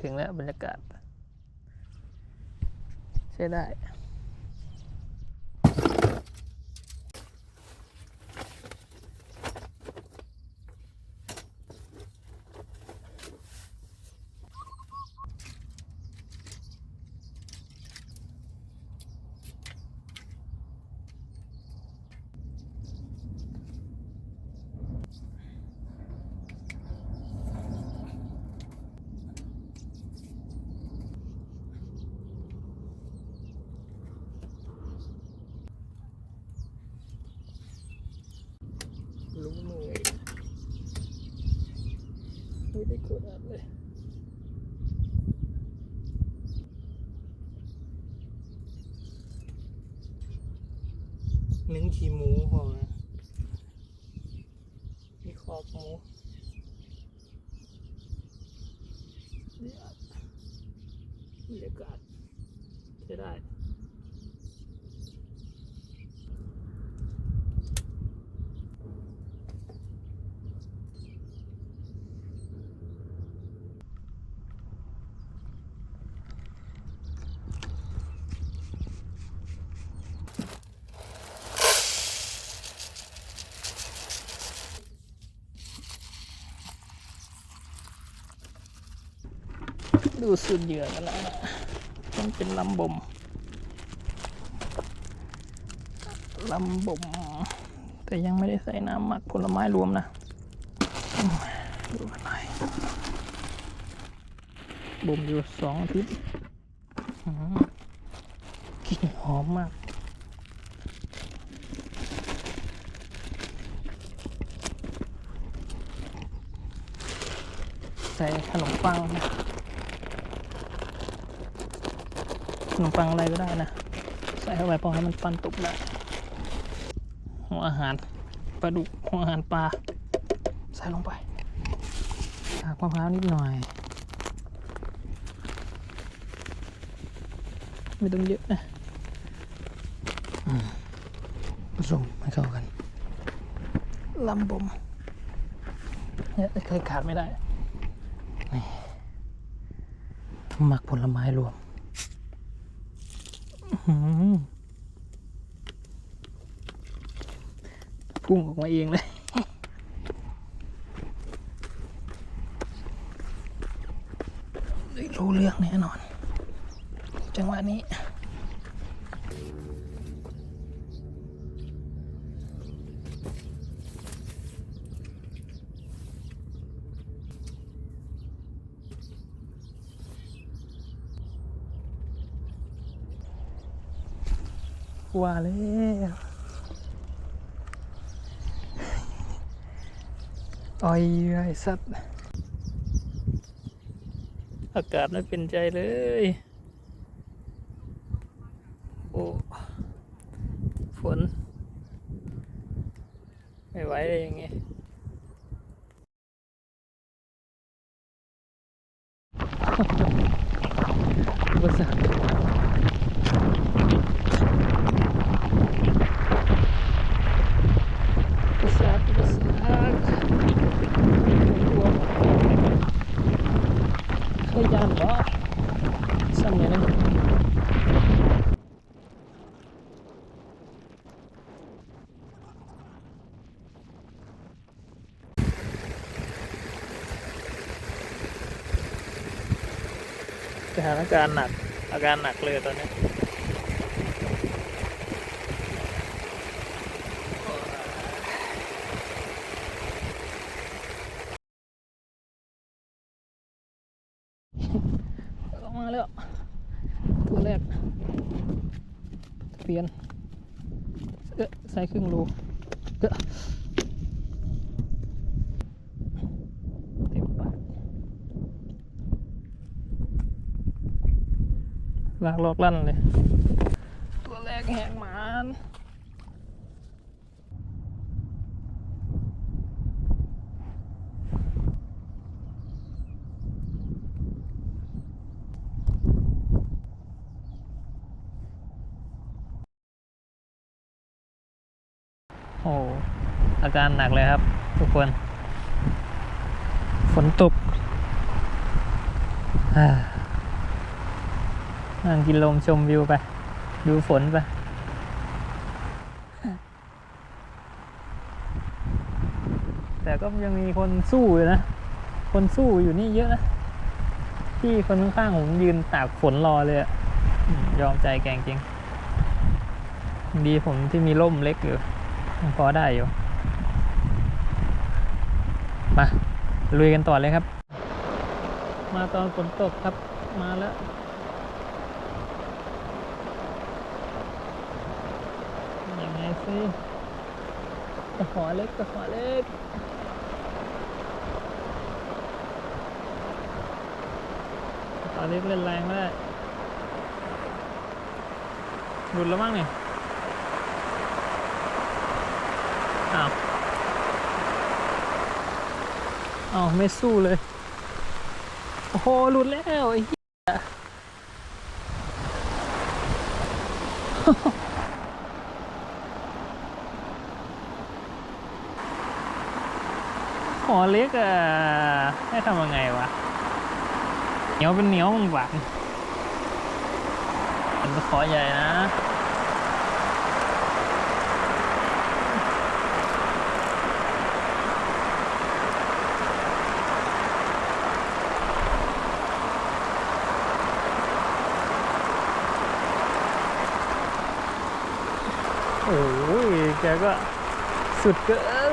ถึงแล้วบรรยากาศ ใช้ได้ รู้มืออีกไม่ได้กดอัดเลย นึ่งขี้หมูพอนะมีขอบหมูบรรยากาศใช้ได้ ดูสุดเหยื่อกันนะมันเป็นลำบมลำบมแต่ยังไม่ได้ใส่น้ำหมักผลไม้รวมนะดูกันหน่อยบ่มอยู่สองอาทิตย์กลิ่นหอมมากใส่ขนมปังนะ ขนมปังอะไรก็ได้นะ ใส่เข้าไปพอให้มันฟันตุกได้หัวอาหารปลาดุกหัวอาหารปลา ใส่ลงไปหากมะพร้าวนิดหน่อย ไม่ต้องเยอะนะผสมให้เข้ากันลำบมเนี่ยเคยขาดไม่ได้ นี่หมักผลไม้รวม พุ่งออกมาเองเลยรู้เรื่องแน่นอน จังหวะนี้ ว่าแล้วอ้อยไอ้สัตว์อากาศไม่เป็นใจเลย โอ้ฝน ไม่ไหวเลยอย่างงี้อุปส สถานการณ์หนัก อาการหนักเลยตอนนี้มาแล้วตัวแรกเปลี่ยนเอ๊ะใส่ครึ่งโลเอ๊ะเต็มปาก ลากลอกลั่นเลย ตัวแรกแหกหมานโอ้อาการหนักเลยครับ ทุกคน ฝนตกอ่า นั่งกินลมชมวิวไป ดูฝนไปแต่ก็ยังมีคนสู้อยู่นะ คนสู้อยู่นี่เยอะนะพี่คนข้างๆผมยืนตากฝนรอเลยอะอืมยอมใจแกงจริง ดีผมที่มีร่มเล็กอยู่ยังพอได้อยู่ มาลุยกันต่อเลยครับ มาตอนฝนตกครับ มาแล้ว สิตะขอเล็กตะขอเล็กตะขอเล็กเล่นแรงไม่ได้หลุดแล้วมั้งเนี่ยอ้าวอ้าวไม่สู้เลย โอ้โหหลุดแล้ว หี้ยขอเล็กอะให้ทำยังไงวะเหนียวเป็นเหนียวมันหวานเป็นตะขอใหญ่นะโอ้ยแกก็สุดเกิน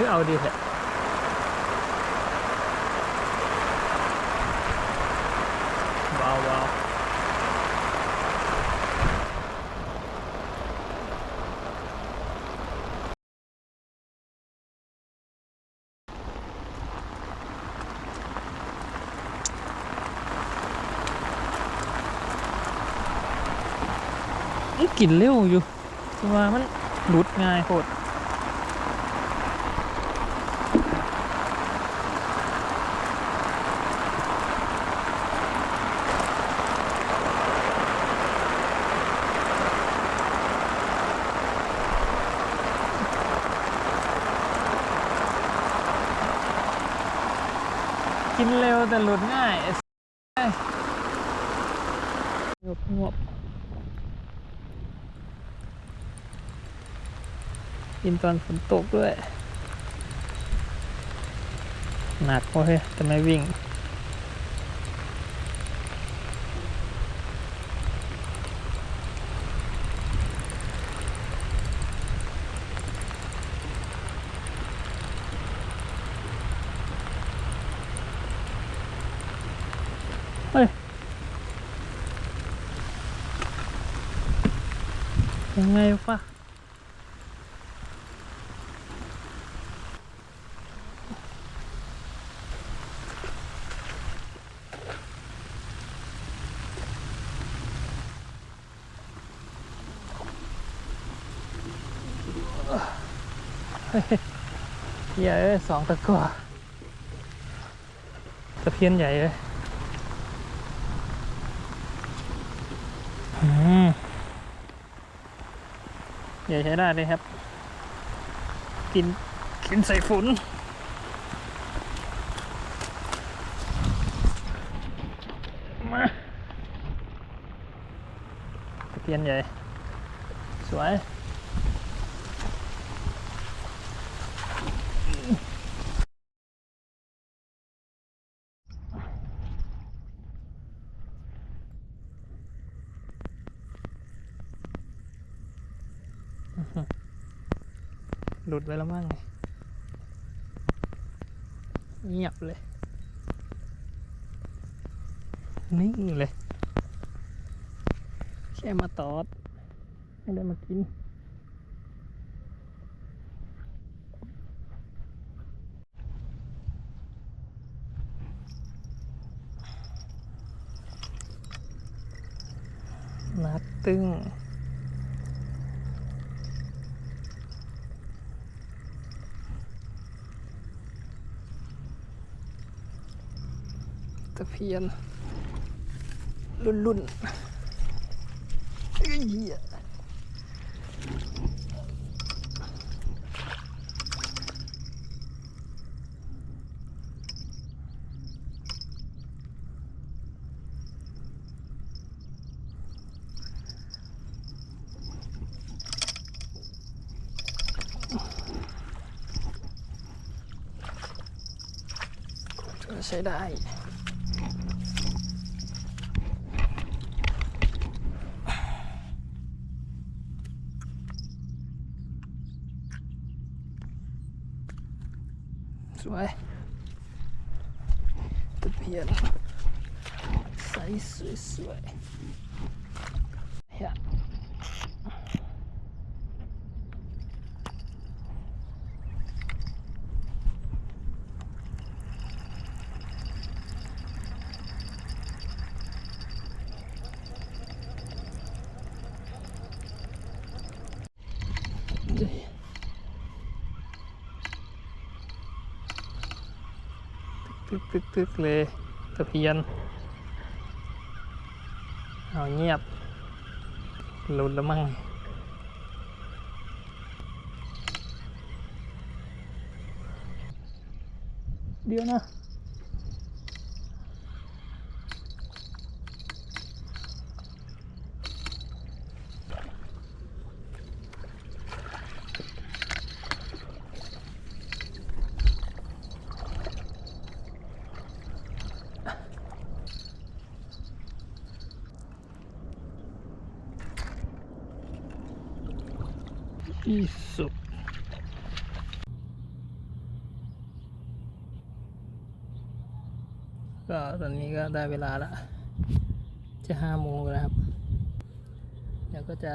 คือเอาดีเถอะว้าวว้าวกลิ่นเร็วอยู่ต่ว่ามันหลุดง่ายโคตร กินเร็วแต่หลุดง่ายไอ้สัสงบงบกินตอนฝนตกด้วย หนักเว้ยแต่ไม่วิ่ง ฮ้ยยังไงฟะเฮ้ยใหญ่เลยสองตะกั่วตะเพียนใหญ่เลย อืม ใหญ่ใช้ได้เลยครับ กินกินใส่ฝุ่นมาเตียนใหญ่ สวย หลุดไปแล้วมั้งเงียบเลย นิ่งเลย แค่มาตอด ไม่ได้มากิน นัดตึ้ง ตะเพียน รุ่นรุ่นเอ้ยใช้ได้ สวยตะเพียนใสสวยสวยๆเฮียตึ กตึกตึกเลยตะเพียน เอาเงียบหลุดแล้วมั้งเดี๋ยวนะ อีสุกก็ตอนนี้ก็ได้เวลาละจะห้าโมงแล้วครับ เดี๋ยวก็จะ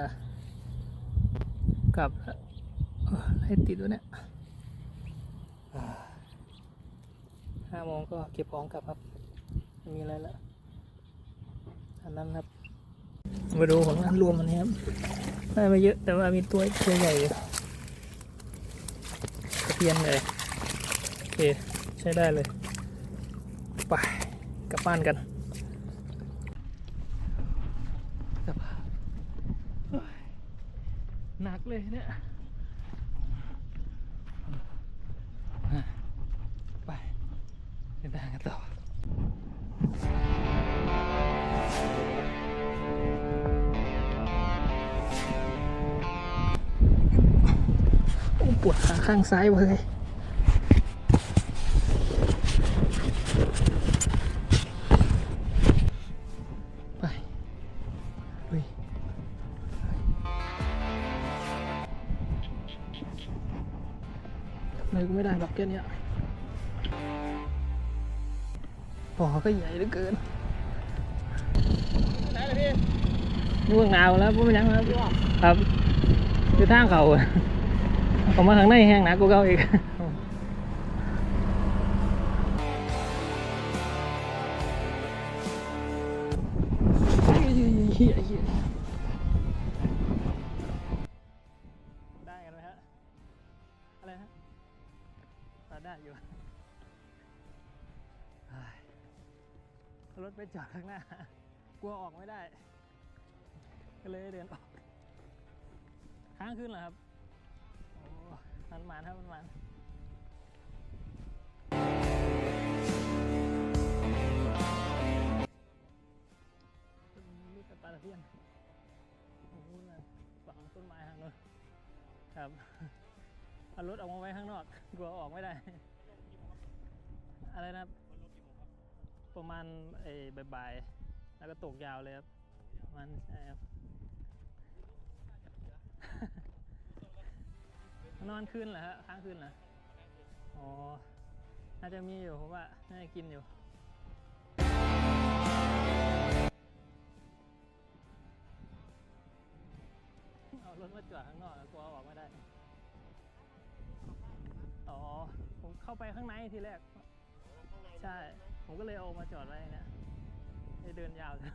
กลับละเอ้อให้ติดวะเนี่ยห้าโมงก็เก็บของกลับครับม่มีอะไรละอันนั้นครับ มาดูของร้านรวมมันนี้ครับได้มาเยอะแต่ว่ามีตัวตัวใหญ่อยู่ตะเพียนเลยโอเคใช้ได้เลยไปกลับบ้านกันกลับบ้านโอ้ยหนักเลยเนี่ยไปเดินทางกันต่อ ปวดขาข้างซ้ายเลยไปลุยเลยก็ไม่ได้หรอกแค่นี้ยปอก็ใหญ่เหลือเกินไหนเลยพี่นี่เมืองหนาวแล้วผมไม่ยังครับครับคือทางเขา อะเขามาข้างในแห้งหนะกูเก้าอีกได้กันไหมฮะ อะไรฮะอ่าได้อยู่รถไปจอดข้างหน้า กลัวออกไม่ได้ ก็เลยเดินออกค้างขึ้นเหรอครับ มันมันครับมันมันลูกกระปลาตะเพียนโอ้โหฝังต้นไม้ทางนู้นครับเอารถออกมาไว้ข้างนอกกลัวออกไม่ได้ อะไรนะครับ ประมาณเอ้บ่ายๆแล้วก็ตกยาวเลยครับมันใช่ครับ นอนคืนเหรอฮะค้างคืนเหรออ๋อน่าจะมีอยู่ผมว่าน่าจะกินอยู่เอารถมาจอดข้างนอกกลัวออกไม่ได้ อ๋อ ผมเข้าไปข้างในทีแรก ใช่ ผมก็เลยเอามาจอดไว้เนี่ยให้เดินยาวเลย